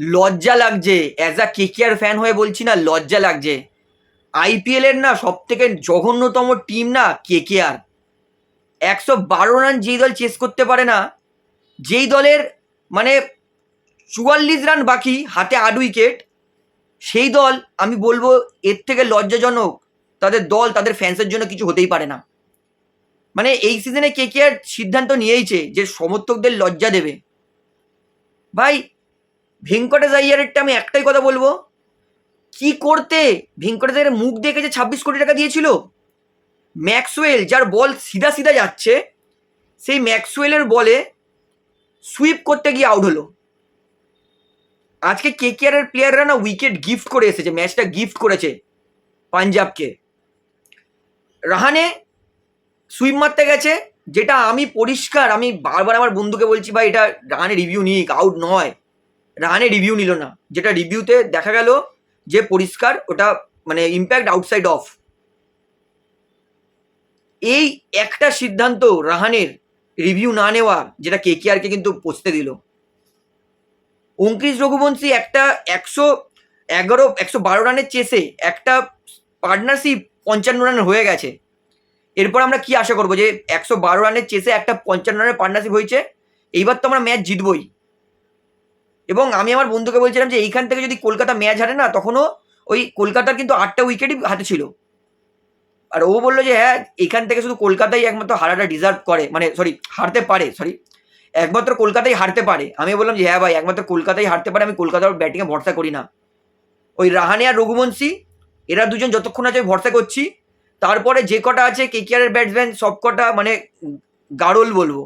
লজ্জা লাগছে। As a KKR fan হয়ে বলছি না, লজ্জা লাগছে। আইপিএলের না সব থেকে জঘন্যতম টিম না কেকেআর একশো বারো রান যেই দল চেস করতে পারে না, যেই দলের মানে চুয়াল্লিশ রান বাকি হাতে আট উইকেট সেই দল আমি বলব এর থেকে লজ্জাজনক তাদের দল, তাদের ফ্যান্সের জন্য কিছু হতেই পারে না। মানে এই সিজনে কে কে আর সিদ্ধান্ত নিয়েইছে যে সমর্থকদের লজ্জা দেবে। ভাই ভেঙ্কটেশ আইয়ারেরটা আমি একটাই কথা বলব। কি করতে? ভেঙ্কটেশ আইয়ারের মুখ দেখে যে ছাব্বিশ কোটি টাকা দিয়েছিল? ম্যাক্সওয়েল, যার বল সিধা সিধা যাচ্ছে, সেই ম্যাক্সওয়েলের বলে সুইপ করতে গিয়ে আউট হলো। আজকে কে কে আর প্লেয়াররা না উইকেট গিফট করে এসেছে ম্যাচটা গিফট করেছে পাঞ্জাবকে। রাহানে সুইপ মারতে গেছে, যেটা আমি পরিষ্কার, আমি বারবার আমার বন্ধুকে বলছি, ভাই, এটা রাহানে রিভিউ নিক আউট নয়। রাহানে রিভিউ নিল না। যেটা রিভিউতে দেখা গেল যে পরিষ্কার ওটা মানে ইম্প্যাক্ট আউটসাইড অফ এই একটা সিদ্ধান্ত রাহানের রিভিউ না নেওয়া, যেটা কে কে কিন্তু পৌঁছতে দিল। অঙ্কিশ রঘুবংশী একটা একশো এগারো, একশো বারো রানের চেসে একটা পার্টনারশিপ পঞ্চান্ন রানের হয়ে গেছে। এরপর আমরা কি আশা করব যে একশো বারো রানের চেসে একটা পঞ্চান্ন রানের পার্টনারশিপ হয়েছে? এইবার তো আমরা ম্যাচ জিতবই। এবং আমি আমার বন্ধুকে বলছিলাম যে এইখান থেকে যদি কলকাতা ম্যাচ হারে না, তখনও ওই কলকাতার কিন্তু আটটা উইকেটই হাতে ছিল। আর ও বলল যে হ্যাঁ এখান থেকে শুধু কলকাতাই একমাত্র হারাটা ডিজার্ভ করে। মানে সরি হারতে পারে সরি একমাত্র কলকাতাই হারতে পারে। আমি বললাম যে হ্যাঁ ভাই, একমাত্র কলকাতাই হারতে পারে, আমি কলকাতার ব্যাটিংয়ে ভরসা করি না। ওই রাহানে আর রঘুবংশী, এরা দুজন যতক্ষণ আছে ভরসা করছি। তারপরে যে কটা আছে কেকেআরের ব্যাটসম্যান সব কটা মানে গাড়ল বলব।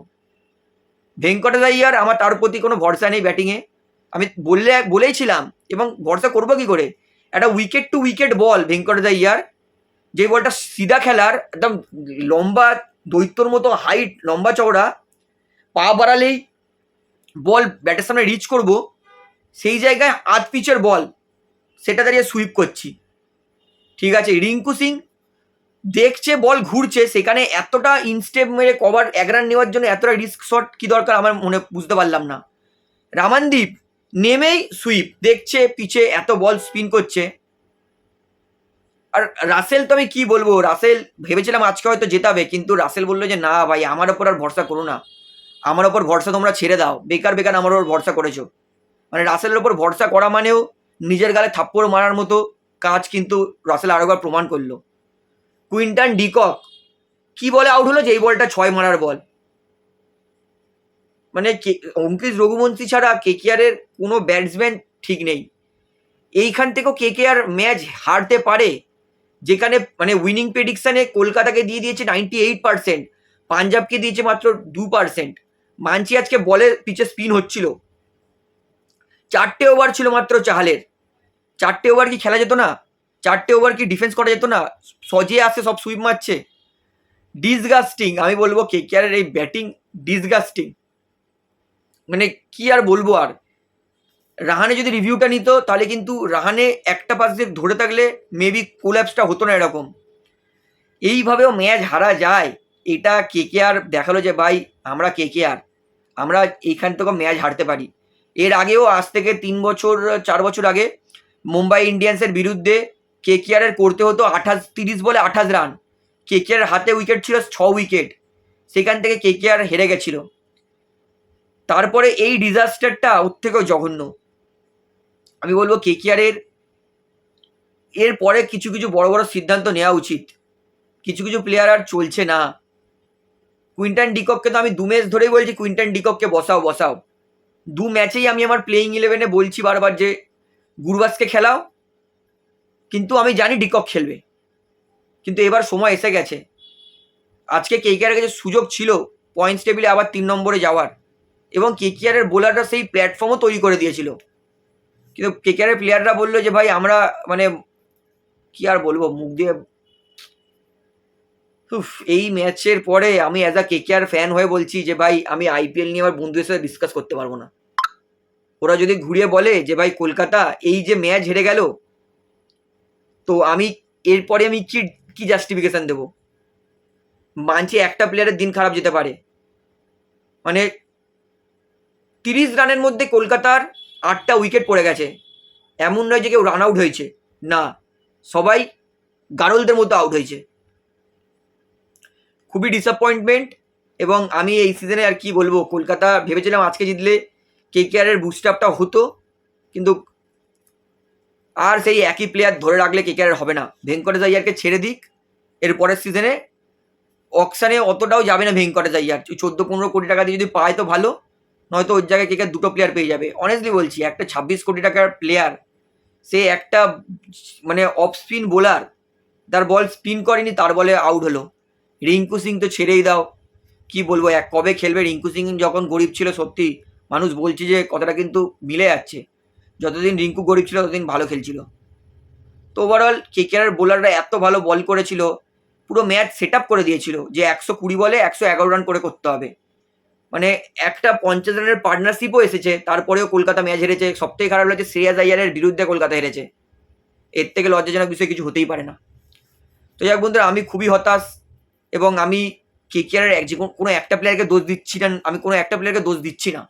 ভেঙ্কটেশ আইয়ার আমার তার প্রতি কোনো ভরসা নেই ব্যাটিংয়ে আমি বললে, বলেইছিলাম, এবং ভরসা করব কি করে? একটা wicket two wicket ball Venkatesh ইয়ার, যে বলটা সিধা খেলার, একদম লম্বা দৈত্যর মতো হাইট লম্বা চওড়া, পা বাড়ালেই বল ব্যাটের সামনে রিচ করব, সেই জায়গায় আধ পিচের বল সেটা দাঁড়িয়ে সুইপ করছি। ঠিক আছে, রিঙ্কু সিং দেখছে বল ঘুরছে, সেখানে এতটা ইনস্টেপ মেরে কভার এক রান নেওয়ার জন্য এতটা রিস্ক শট কি দরকার আমার মনে, বুঝতে পারলাম না। রামানদীপ নেমেই সুইপ দেখছে, পিছে, এত বল স্পিন করছে। আর রাসেল তো আমি কি বলব, রাসেল, ভেবেছিলাম আজকে হয়তো জেতাবে, কিন্তু রাসেল বলল যে, না ভাই, আমার ওপর আর ভরসা করো না। আমার ওপর ভরসা তোমরা ছেড়ে দাও। বেকার বেকার আমার ওপর ভরসা করেছ। মানে রাসেলের ওপর ভরসা করা মানেও নিজের গালে থাপ্পড় মারার মতো কাজ কিন্তু রাসেল আরেকবার প্রমাণ করল। কুইন্টান ডিকক কি বলে আউট হলো যে, এই বলটা ছয় মারার বল মানে কে অঙ্কিশ রঘুবংশী ছাড়া কোনো ব্যাটসম্যান ঠিক নেই। এইখান থেকেও কেকেআর ম্যাচ হারতে পারে, যেখানে মানে উইনিং প্রেডিকশানে কলকাতাকে দিয়ে দিয়েছে নাইনটি এইট পার্সেন্ট পাঞ্জাবকে দিয়েছে মাত্র দু পার্সেন্ট মানছি আজকে বলের পিছে স্পিন হচ্ছিল। চারটে ওভার ছিল মাত্র চাহালের। চারটে ওভার কি খেলা যেত না? চারটে ওভার কি ডিফেন্স করা যেত না? সজে আসে সব সুইপ মারছে। ডিসগাস্টিং আমি বলব কে কেয়ারের এই ব্যাটিং ডিসগাস্টিং মানে কি আর বলব আর? রাহানে যদি রিভিউটা নিত, তাহলে কিন্তু রাহানে একটা পাশ দিয়ে ধরে থাকলে মেবি কোল্যাপসটা হতো না এরকম। এইভাবেও ম্যাচ হারা যায়। এটা কে কে আর দেখাল যে, ভাই, আমরা কে কে আর আমরা এইখান থেকে ম্যাচ হারতে পারি। এর আগেও আজ থেকে তিন বছর, চার বছর আগে মুম্বাই ইন্ডিয়ান্সের বিরুদ্ধে কে কে আরের করতে হতো আঠাশ, তিরিশ বলে আঠাশ রান। কে কে আর হাতে উইকেট ছিল ছ উইকেট সেখান থেকে কে কে আর হেরে গেছিল। তারপরে এই ডিজাস্টারটা ওর থেকেও জঘন্য। আমি বলব কে কে আরের এরপরে কিছু কিছু বড় বড় সিদ্ধান্ত নেওয়া উচিত। কিছু কিছু প্লেয়ার আর চলছে না। কুইন্টান ডিকককে তো আমি দু ম্যাচ ধরেই বলছি কুইন্টান ডিকককে বসাও বসাও। দু ম্যাচেই আমি আমার প্লেইং ইলেভেনে বলছি বারবার যে, গুরবাসকে খেলাও। কিন্তু আমি জানি ডিকক খেলবে। কিন্তু এবার সময় এসে গেছে। আজকে কেকেআরের কাছে সুযোগ ছিল পয়েন্টস টেবিলে আবার তিন নম্বরে যাওয়ার। এবং কেকেআরের বোলাররা সেই প্ল্যাটফর্মও তৈরি করে দিয়েছিল। কিন্তু কেকেআরের প্লেয়াররা বলল যে, ভাই, আমরা মানে কি আর বলব, মুখ দিয়ে এই ম্যাচের পরে আমি অ্যাজ আ কেকেআর ফ্যান হয়ে বলছি যে, ভাই, আমি আইপিএল নিয়ে আমার বন্ধুদের সাথে ডিসকাস করতে পারব না। ওরা যদি ঘুরিয়ে বলে যে, ভাই, কলকাতা এই যে ম্যাচ হেরে গেল, তো আমি এরপরে আমি কি কি জাস্টিফিকেশন দেবো? মানছি একটা প্লেয়ারের দিন খারাপ যেতে পারে। মানে তিরিশ রানের মধ্যে কলকাতার আটটা উইকেট পড়ে গেছে। এমন নয় যে কেউ রান আউট হয়েছে। না, সবাই গারলদের মতো আউট হয়েছে। খুবই ডিসঅ্যাপয়েন্টমেন্ট এবং আমি এই সিজনে আর কি বলব, কলকাতা ভেবেছিলাম আজকে জিতলে কে কে আরের বুস্ট আপটা হতো, কিন্তু আর সেই একই প্লেয়ার ধরে রাখলে কে কে আর হবে না। ভেঙ্কটেশ আইয়ারকে ছেড়ে দিক, এর পরের সিজনে অকশানে অতটাও যাবে না ভেঙ্কটেশ আইয়ার। চোদ্দ পনেরো কোটি টাকা দিয়ে যদি পায় তো ভালো। নয়তো ওর জায়গায় কে কে দুটো প্লেয়ার পেয়ে যাবে। অনেস্টলি বলছি, একটা ছাব্বিশ কোটি টাকার প্লেয়ার সে একটা মানে অফ স্পিন বোলার তার বল স্পিন করেনি, তার বলে আউট হলো। রিঙ্কু সিং তো ছেড়েই দাও। কি বলব, এক কবে খেলবে? রিঙ্কু সিং যখন গরিব ছিল, সত্যি মানুষ বলছে যে কথাটা কিন্তু মিলে যাচ্ছে। যতদিন রিঙ্কু গরিব ছিল, ততদিন ভালো খেলছিল। তো ওভারঅল কে কেকেআর বোলাররা এত ভালো বল করেছিল, পুরো ম্যাচ সেট আপ করে দিয়েছিল যে একশো কুড়ি বলে একশো এগারো রান করে করতে হবে। মানে একটা পঞ্চাশ রানের পার্টনারশিপও এসেছে, তারপরেও কলকাতা ম্যাচ হেরেছে, সবথেকে খারাপ লাগছে শ্রেয়াস আইয়ারের বিরুদ্ধে কলকাতা হেরেছে। এর থেকে লজ্জাজনক বিষয়, কিছু হতেই পারে না। তো যাক বন্ধুরা, আমি খুবই হতাশ এবং আমি কে কেকেআরের এক যে কোনো- একটা প্লেয়ারকে দোষ দিচ্ছি না, আমি কোনো একটা প্লেয়ারকে দোষ দিচ্ছি না।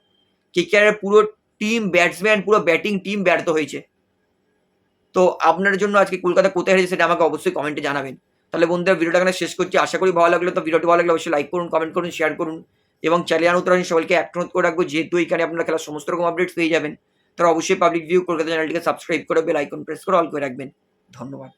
কে কেকেআরের পুরো টিম ব্যাটসম্যান পুরো ব্যাটিং টিম ব্যর্থ হয়েছে। তো আপনার জন্য আজকে কলকাতা কোথায় হেরেছে সেটা আমাকে অবশ্যই কমেন্টে জানাবেন। তাহলে বন্ধুরা, ভিডিওটা এখানে শেষ করছি। আশা করি ভালো লাগল। তো ভিডিওটি ভালো লাগলে অবশ্যই লাইক করুন কমেন্ট করুন শেয়ার করুন। এবং চ্যানেল নতুন আসেন সবাইকে একটা করে রাখব। যেহেতু এখানে আপনারা খেলার সমস্ত রকম আপডেটস পেয়ে যাবেন, তারা অবশ্যই পাবলিক ভিউ কলকাতা চ্যানেলটিকে সাবস্ক্রাইব করে বেল আইকন প্রেস করে অল করে রাখবেন। ধন্যবাদ।